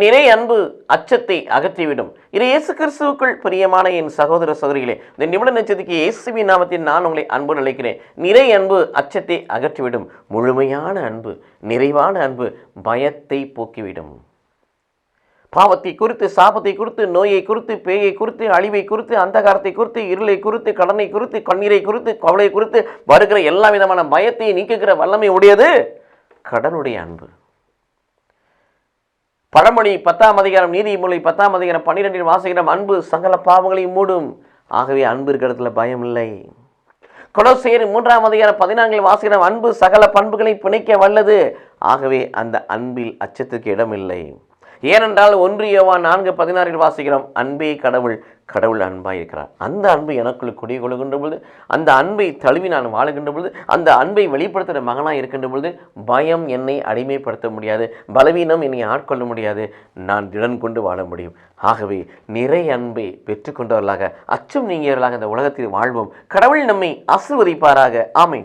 நிறை அன்பு அச்சத்தை அகற்றிவிடும். இது இயேசு கிறிஸ்துவுக்குள் பிரியமான என் சகோதர சகோதரிகளே இந்த நிமிட நட்சத்திற்கு இயேசுவி நாமத்தில் நான் உங்களை அன்பு நினைக்கிறேன் நிறை அன்பு அச்சத்தை அகற்றிவிடும். முழுமையான அன்பு நிறைவான அன்பு பயத்தை போக்கிவிடும். பாவத்தை குறித்து சாபத்தை குறித்து நோயை குறித்து பேயை குறித்து அழிவை குறித்து அந்தகாரத்தை குறித்து இருளை குறித்து கடனை குறித்து கண்ணீரை குறித்து கவலை குறித்து வருகிற எல்லா விதமான பயத்தை நீக்குகிற வல்லமை உடையது கடனுடைய அன்பு. பழமொழி பத்தாம் அதிகாரம் நீதிமொழி பத்தாம் அதிகாரம் பன்னிரெண்டில் வாசிக்கிறோம் அன்பு சகல பாவங்களையும் மூடும். ஆகவே அன்பு இருக்கிற இடத்துல பயம் இல்லை. கொலோசேர் மூன்றாம் அதிகாரம் பதினான்கில் வாசிக்கிற அன்பு சகல பண்புகளை பிணைக்க வல்லது. ஆகவே அந்த அன்பில் அச்சத்துக்கு இடமில்லை. ஏனென்றால் ஒன்று ஏவா நான்கு பதினாறில் வாசிக்கிறோம் அன்பே கடவுள் கடவுள் அன்பாக இருக்கிறார். அந்த அன்பு எனக்குள் குடிகொள்கின்ற பொழுது அந்த அன்பை தழுவி நான் வாழுகின்ற பொழுது அந்த அன்பை வெளிப்படுத்துகிற மகனாக இருக்கின்ற பொழுது பயம் என்னை அடிமைப்படுத்த முடியாது பலவீனம் என்னை ஆட்கொள்ள முடியாது நான் திடன் கொண்டு வாழ முடியும். ஆகவே நிறை அன்பை பெற்றுக்கொண்டவர்களாக அச்சம் நீங்கியவர்களாக இந்த உலகத்தில் வாழ்வோம். கடவுள் நம்மை ஆசிர்வதிப்பாராக. ஆமை